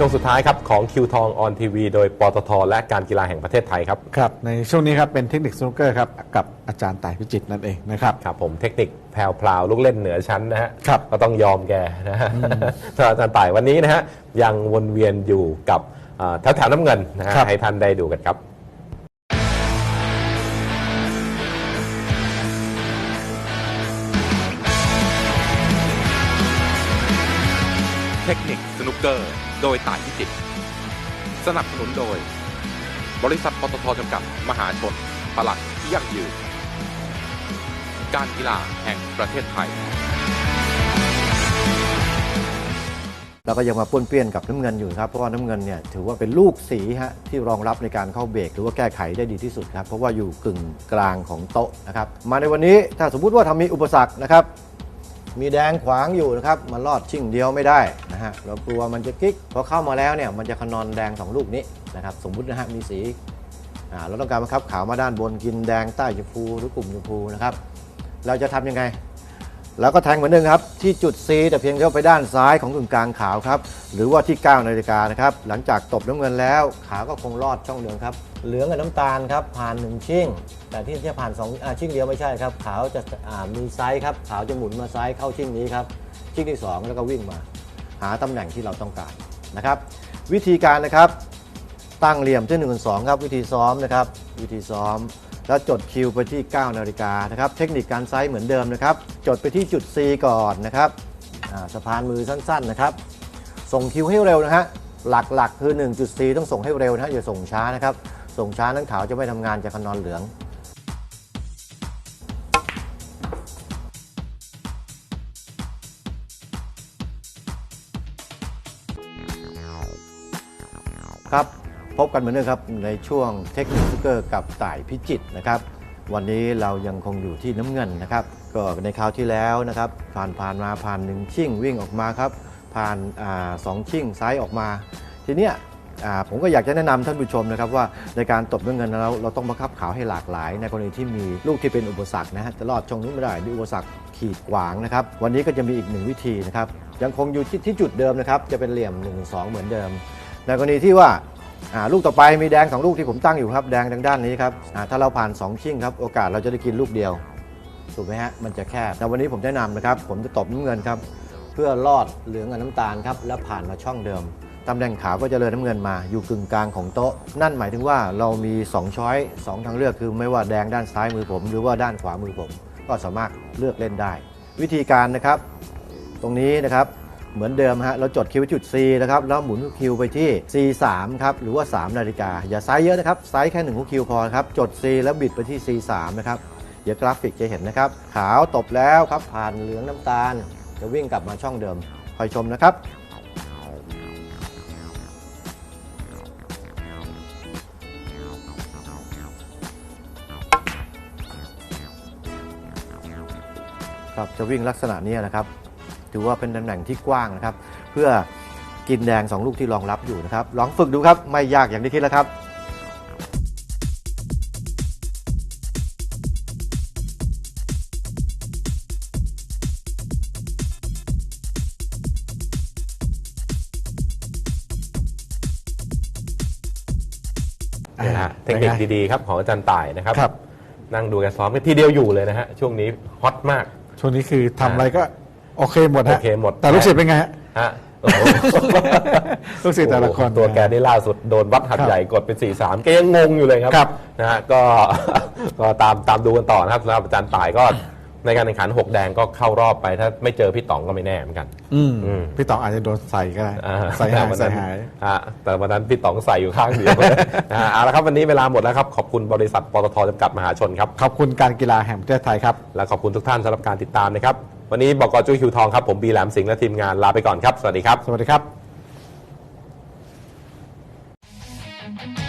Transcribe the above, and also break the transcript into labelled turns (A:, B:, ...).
A: ช่วงสุดท้ายครับของคิวทองออนทีวีโดยปตทและการกีฬาแห่งประเทศไทยครับ
B: ครับ ในช่วงนี้ครับเป็นเทคนิคสนุกเกอร์ครับกับอาจารย์ต่ายพิจิตรนั่นเองนะครับ
A: ครับผมเทคนิคแพรวพลาวลูกเล่นเหนือชั้นนะฮะ
B: ครับ
A: ก็ต้องยอมแกนะฮะท่านอาจารย์ต่ายวันนี้นะฮะยังวนเวียนอยู่กับแถวแถวๆน้ำเงินนะฮะ
B: ครับ
A: ให้ท่านได้ดูกันครับ
C: เทคนิคสนุกเกอร์ โดยต่ายพิจิตสนับสนุนโดย บริษัทปตทจำกัด มหาชนพลังที่ยั่งยืน การกีฬาแห่งประเทศไทย
D: แล้วก็ยังมาป้วนเปี้ยนกับน้ำเงินอยู่ครับ เพราะว่าน้ำเงินเนี่ยถือว่าเป็นลูกสีฮะที่รองรับในการเข้าเบรกหรือว่าแก้ไขได้ดีที่สุดครับ เพราะว่าอยู่กึ่งกลางของโต๊ะนะครับ มาในวันนี้ถ้าสมมุติว่าทำมีอุปสรรคนะครับ มีแดงขวางอยู่นะครับมันลอดชิ่งเดียวไม่ได้นะฮะเรากลัวมันจะกิ๊กพอเข้ามาแล้วเนี่ยมันจะขนอนแดงสองลูกนี้นะครับสมมุตินะฮะมีสีอ่าเราต้องการบังคับขาวมาด้านบนกินแดงใต้ชมพูหรือกลุ่มชมพูนะครับเราจะทำยังไง แล้วก็แทงเหมือนเดิมครับ ที่จุด C แต่เพียงแค่ไปด้านซ้ายของกึ่งกลางขาวครับ หรือว่าที่ 9 นาฬิกานะครับ หลังจากตบน้ำเงินแล้ว ขาวก็คงรอดช่องเดิมครับ เหลืองกับน้ำตาลครับ ผ่าน 1 ชิ่ง แต่ที่จะผ่าน2อ่าชิ่งเดียวไม่ใช่ครับ ขาวจะอ่ามีไซส์ครับ ขาวจะหมุนมาไซ้ายเข้าชิ่งนี้ครับ ชิ่งที่ 2 แล้วก็วิ่งมา หาตำแหน่งที่เราต้องการนะครับ วิธีการนะครับ ตั้งเหลี่ยมที่1นึ่งสองครับวิธีซ้อมนะครับวิธีซ้อม แล้วจดคิวไปที่ 9 นาฬิกานะครับเทคนิคการไซส์เหมือนเดิมนะครับ จดไปที่จุด C ก่อนนะครับสะพานมือสั้นๆนะครับ ส่งคิวให้เร็วนะฮะหลักๆ คือ1จุด C ต้องส่งให้เร็วนะฮะอย่าส่งช้านะครับ ส่งช้านั้นขาวจะไม่ทำงานจะคนอนเหลืองครับ พบกันเหมือนเดิมครับในช่วงเทคนิคสุกเกอร์กับต่ายพิจิตนะครับ วันนี้เรายังคงอยู่ที่น้ำเงินนะครับ ก็ในคราวที่แล้วนะครับ ผ่านผ่านมาผ่านหนึ่งชิ่งวิ่งออกมาครับ ผ่านอาสองชิ่งซ้ายออกมา ทีเนี้ยอ่าผมก็อยากจะแนะนำท่านผู้ชมนะครับว่าในการตบน้ำเงินเราเราต้องบังคับขาวให้หลากหลาย ในกรณีที่มีลูกที่เป็นอุปสรรคนะฮะจะรอดช่องนี้นไม่ได้ด้วยอุปสรรคขีดขวางนะครับ วันนี้ก็จะมีอีกหนึ่งวิธีนะครับยังคงอยู่ที่ที่จุดเดิมนะครับจะเป็นเหลี่ยม1 2เหมือนเดิม ในกรณีที่ว่า อ่าลูกต่อไปมีแดงสองลูกที่ผมตั้งอยู่ครับ แดงทางด้านนี้ครับอ่าถ้าเราผ่าน 2 ชิ่งครับ โอกาสเราจะได้กินลูกเดียว ถูกไหมฮะ มันจะแคบแต่วันนี้ผมแนะนำนะครับ ผมจะตบน้ำเงินครับ เพื่อลอดเหลืองกับน้ำตาลครับ แล้วผ่านมาช่องเดิมตำแหน่งขาวก็จะเลยน้ำเงินมา อยู่กึ่งกลางของโต๊ะ นั่นหมายถึงว่าเรามี 2 ช้อย 2 ทางเลือกคือไม่ว่าแดงด้านซ้ายมือผม หรือว่าด้านขวามือผม ก็สามารถเลือกเล่นได้ วิธีการนะครับ ตรงนี้นะครับ เหมือนเดิมฮะเราจดคิวไว้จุด C นะครับแล้วหมุนคิวไปที่ C3 ครับหรือว่า 3 นาฬิกา อย่าไซส์เยอะนะครับไซส์แค่1หัวคิวพอครับจด C แล้วบิดไปที่ C3 นะครับเดี๋ยวกราฟิกจะเห็นนะครับ ขาวตบแล้วครับผ่านเหลืองน้ำตาล จะวิ่งกลับมาช่องเดิมคอยชมนะครับครับจะวิ่งลักษณะนี้นะครับ ถือว่าเป็นตำแหน่งที่กว้างนะครับ เพื่อกินแดง 2 ลูกที่รองรับอยู่นะครับ ลองฝึกดูครับ ไม่ยากอย่างที่คิดแล้วครับ
A: เนี่ยนะฮะเทคนิคดีๆครับของอาจารย์ต่ายนะครับ
B: ครับ
A: นั่งดูแกซ้อมกันทีเดียวอยู่เลยนะฮะช่วงนี้ฮอตมาก
B: ช่วงนี้คือทำอะไรก็ โอเคหมดฮะ
A: โอเคหมด
B: แต่ลูกศิษย์เป็นไงฮะ
A: ฮะโอ้โห
B: ลูกศิษย์แต่ละคน
A: โอ้โหตัวแกได้ล่าสุดโดนวัดหัด
B: ครับ
A: ใหญ่กดเป็น4ี่สามแกยังงงอยู่เลยครับ
B: ครับ
A: นะฮะก็ ก็ตามตามดูกันต่อนะครับสำหรับอาจารย์ต่ายก็ในการแข่งขันหกแดงก็เข้ารอบไปถ้าไม่เจอพี่ต๋องก็ไม่แน่เหมือนกัน
B: อืม
A: อืม
B: พี่ต๋องอาจจะโดนใส่ก็ได้
A: อ่
B: ใส่หาย
A: วัน
B: ใส่
A: นั้น
B: หาย
A: อะแต่วันนั้นพี่ต๋องใส่อยู่ข้างเดียว อะเอาละครับวันนี้เวลาหมดแล้วครับ ขอบคุณบริษัทปตทจำกัดมหาชนครับ
B: ขอบคุณการกีฬาแห่งประเทศไทยครับ
A: และขอบคุณทุกท่านสำหรับการติดตามนะครับ วันนี้บอกกจุ้ยคิวทองครับ ผมบีแหลมสิงห์และทีมงานลาไปก่อนครับ สวัสดีครับ
B: สวัสดีครับ